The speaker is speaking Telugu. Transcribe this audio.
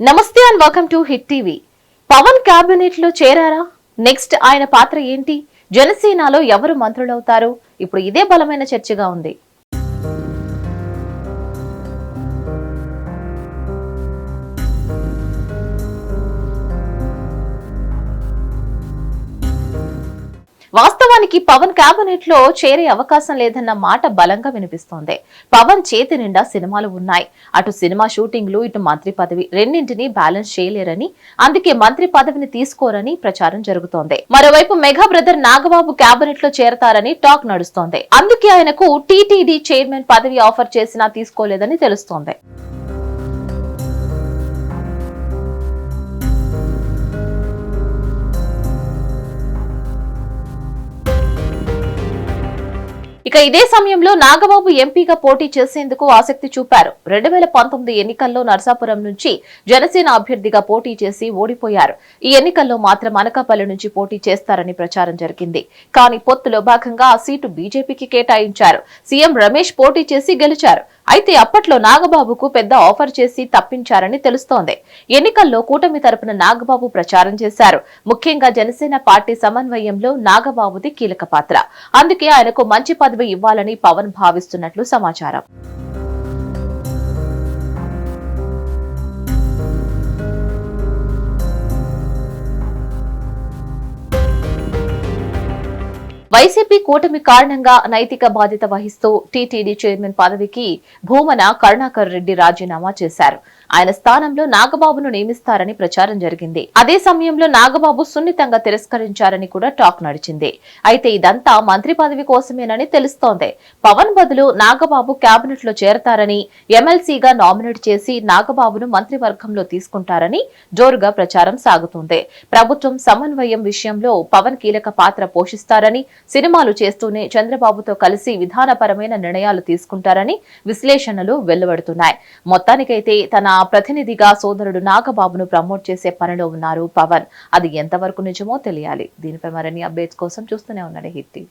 నమస్తే and welcome to Hit TV Pawan క్యాబినెట్లో చేరారా? నెక్స్ట్ ఆయన పాత్ర ఏంటి? జనసేనలో ఎవరు మంత్రులవుతారు? ఇప్పుడు ఇదే బలమైన చర్చగా ఉంది. వాస్తవానికి పవన్ కేబినెట్లో చేరే అవకాశం లేదన్న మాట బలంగా వినిపిస్తోంది. పవన్ చేతి నిండా సినిమాలు ఉన్నాయి. అటు సినిమా షూటింగ్లు ఇటు మంత్రి పదవి రెండింటినీ బ్యాలెన్స్ చేయలేరని అందుకే మంత్రి పదవిని తీసుకోరని ప్రచారం జరుగుతోంది. మరోవైపు మెగా బ్రదర్ నాగబాబు కేబినెట్లో చేరతారని టాక్ నడుస్తోంది. అందుకే ఆయనకు టీటీడీ చైర్మన్ పదవి ఆఫర్ చేసినా తీసుకోలేదని తెలుస్తోంది. ఇక ఇదే సమయంలో నాగబాబు ఎంపీగా పోటీ చేసేందుకు ఆసక్తి చూపారు. రెండు వేల పంతొమ్మిది ఎన్నికల్లో నర్సాపురం నుంచి జనసేన అభ్యర్థిగా పోటీ చేసి ఓడిపోయారు. ఈ ఎన్నికల్లో మాత్రం అనకాపల్లి నుంచి పోటీ చేస్తారని ప్రచారం జరిగింది. కానీ పొత్తులో భాగంగా ఆ సీటు బీజేపీకి కేటాయించారు. సీఎం రమేష్ పోటీ చేసి గెలిచారు. అయితే అప్పట్లో నాగబాబుకు పెద్ద ఆఫర్ చేసి తప్పించారని తెలుస్తోంది. ఎన్నికల్లో కూటమి తరపున నాగబాబు ప్రచారం చేశారు. ముఖ్యంగా జనసేన పార్టీ సమన్వయంలో నాగబాబుది కీలక పాత్ర. అందుకే ఆయనకు మంచి పదవి ఇవ్వాలని పవన్ భావిస్తున్నట్లు సమాచారం. వైసీపీ కూటమి కారణంగా నైతిక బాధ్యత వహిస్తూ టీటీడీ చైర్మన్ పదవికి భూమన కరుణాకర్ రెడ్డి రాజీనామా చేశారు. ఆయన స్థానంలో నాగబాబును నియమిస్తారని ప్రచారం జరిగింది. అదే సమయంలో నాగబాబు సున్నితంగా తిరస్కరించారని కూడా టాక్ నడిచింది. అయితే ఇదంతా మంత్రి పదవి కోసమేనని తెలుస్తోంది. పవన్ బదులు నాగబాబు కేబినెట్లో చేరతారని ఎమ్మెల్సీగా నామినేట్ చేసి నాగబాబును మంత్రివర్గంలో తీసుకుంటారని జోరుగా ప్రచారం సాగుతుంది. ప్రభుత్వం సమన్వయం విషయంలో పవన్ కీలక పాత్ర పోషిస్తారని సినిమాలు చేస్తూనే చంద్రబాబుతో కలిసి విధానపరమైన నిర్ణయాలు తీసుకుంటారని విశ్లేషణలు వెలువడుతున్నాయి. మొత్తానికైతే తన ప్రతినిధిగా సోదరుడు నాగబాబును ప్రమోట్ చేసే పనిలో ఉన్నారు పవన్. అది ఎంతవరకు నిజమో తెలియాలి. దీనిపై మరిన్ని అప్డేట్స్ కోసం చూస్తూనే ఉన్నాడు హిట్టి